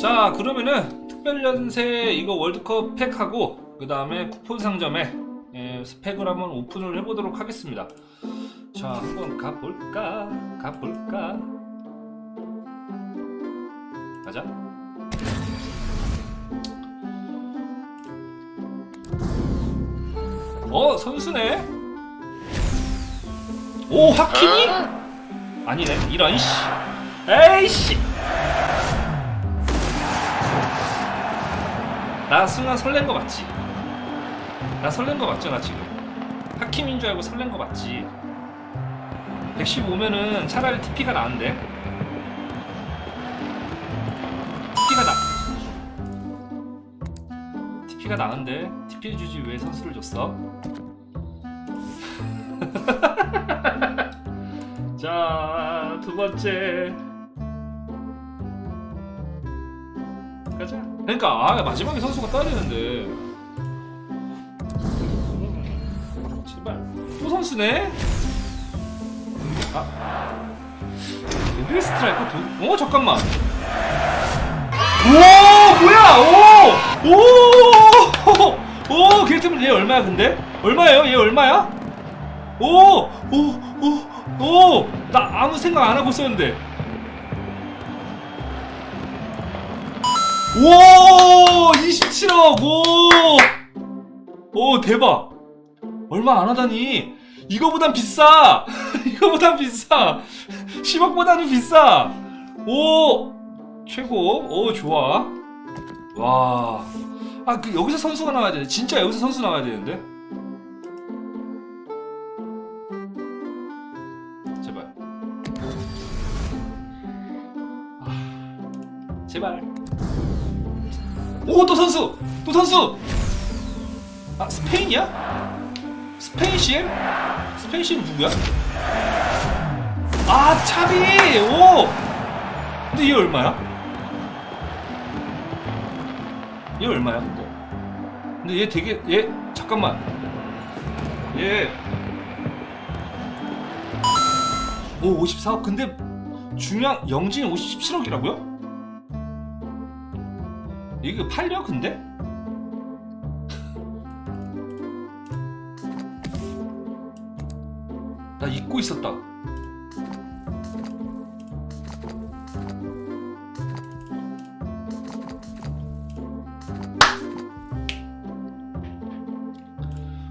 자 그러면은 특별 연세 이거 월드컵 팩하고 그 다음에 쿠폰 상점에 예, 스펙을 한번 오픈을 해보도록 하겠습니다. 자 한번 가볼까? 가볼까? 가자. 어 선수네. 오 하키미 아니네 이런 씨 에이씨 나 순간 설렌 거 맞지? 나 설렌 거 맞잖아 지금 하킴인 줄 알고 설렌 거 맞지? 115면은 차라리 TP가 나은데 TP가 나 TP가 나은데 TP 해주지 왜 선수를 줬어? 자, 두 번째. 가자. 그러니까 아, 마지막에 선수가. 음, 제발. 또 선수네? 아. 레벨 스트라이커 두? 어, 잠깐만. 오, 뭐야? 오! 오! 오, 게르트면 얘 얼마야, 근데? 얼마예요? 얘 얼마야? 오! 오! 오! 오! 나 아무 생각 안 하고 있었는데. 오! 27억! 오! 오, 대박! 얼마 안 하다니. 이거보단 비싸! 이거보단 비싸! 10억보다는 비싸! 오! 최고! 오, 좋아. 와. 아, 그, 여기서 선수가 나와야 돼. 진짜 여기서 선수 나와야 되는데? 제발. 오, 또 선수! 또 선수! 아, 스페인이야? 스페인 CM? 스페인 CM 누구야? 아, 차비! 오! 근데 얘 얼마야? 얘 얼마야, 근데? 근데 얘 되게, 얘, 잠깐만. 얘, 오 54억 근데 중량 영진 57억이라고요? 이거 팔려 근데? 나 잊고 있었다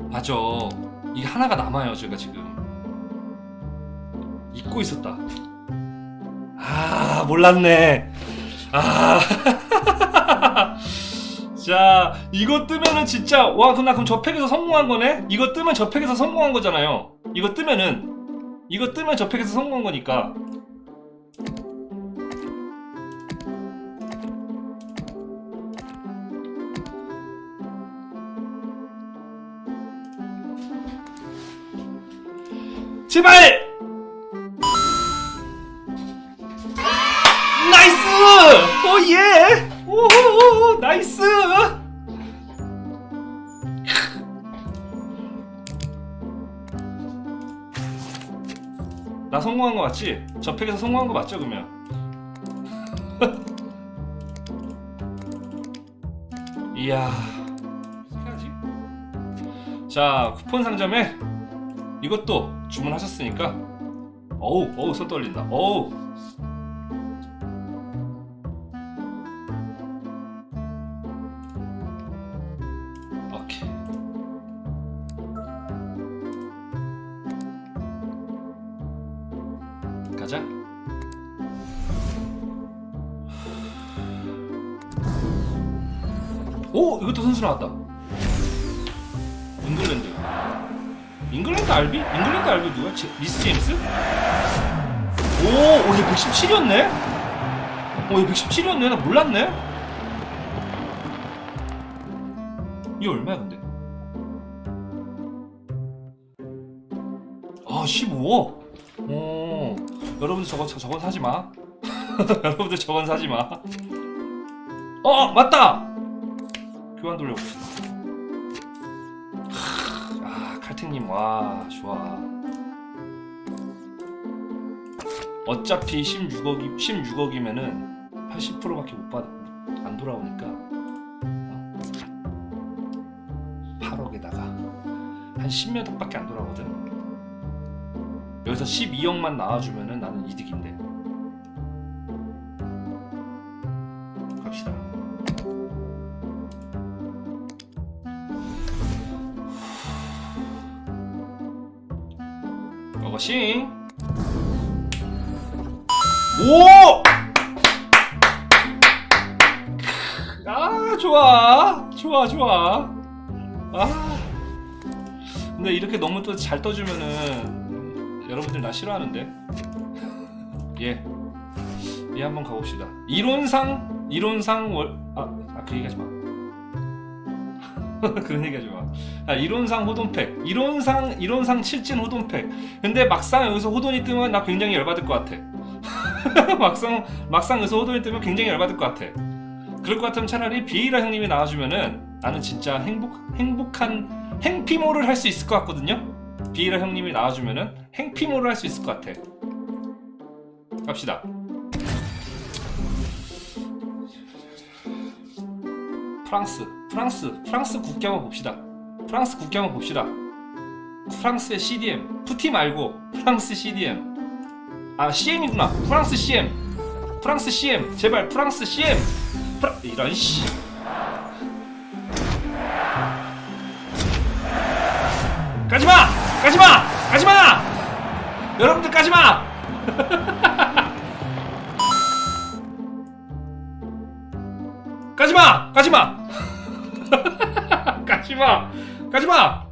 맞아 이게 하나가 남아요 제가 지금 잊고 있었다. 아, 몰랐네. 아. 자, 이거 뜨면은 진짜 와, 그럼 나 그럼 저 팩에서 성공한 거네? 이거 뜨면 저 팩에서 성공한 거잖아요. 이거 뜨면은 이거 뜨면 저 팩에서 성공한 거니까. 제발! 나이스! 오 예! 오 나이스! 나 성공한 거 맞지? 저 팩에서 성공한 거 맞죠 그러면? 이야 해야지 자 쿠폰 상점에 이것도 주문하셨으니까 어우 어우 손 떨린다 어우 가자 오 이것도 선수 나왔다 잉글랜드 잉글랜드 알비? 잉글랜드 알비 누가? 제, 리스 제임스? 오, 오, 얘 117이었네? 오, 얘 117이었네? 나 몰랐네? 얘 얼마야, 근데? 아, 15억? 오, 여러분들 저건, 저- 저건 사지 마. 여러분들 저건 사지 마. 어, 어, 맞다! 교환 돌려봅시다. 아 칼팅님 와 좋아 어차피 16억이 16억이면은 80%밖에 못 받, 안 돌아오니까 어? 8억에다가 한 10몇 억밖에 안 돌아오거든. 여기서 12억만 나와주면은 나는 이득인데. 갑시다. 어거싱. 오! 아 좋아 좋아 좋아 아 근데 이렇게 너무 또 잘 떠주면은 여러분들 나 싫어하는데? 예. 예 한번 가봅시다. 이론상 이론상 월아그 얘기하지 마. 그런 얘기하지 마. 아, 이론상 호돈팩. 이론상 이론상 칠진 호돈팩. 근데 막상 여기서 호돈이 뜨면 나 굉장히 열받을 것 같아. 막상 막상 여기서 호돈이 뜨면 굉장히 열받을 것 같아. 그럴 것 같으면 차라리 비에이라 형님이 나와주면은 나는 진짜 행복 행복한 행피모를 할 수 있을 것 같거든요. 비에이라 형님이 나와주면은 행피모를 할 수 있을 것 같아. 갑시다. 프랑스, 프랑스, 프랑스 국기 한번 봅시다. 프랑스 국기 한번 봅시다. 프랑스의 CDM, 푸티 말고 프랑스 CDM. 아 CM이구나. 프랑스 CM. 프랑스 CM. 제발 프랑스 CM. 프라 이런 씨. 여러분들 가지마! 가지마! 가지마! 가지마! 가지마!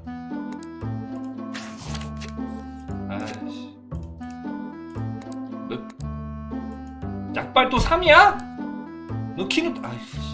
아이씨. 너 약발 또 3이야? 너 키는 아이씨.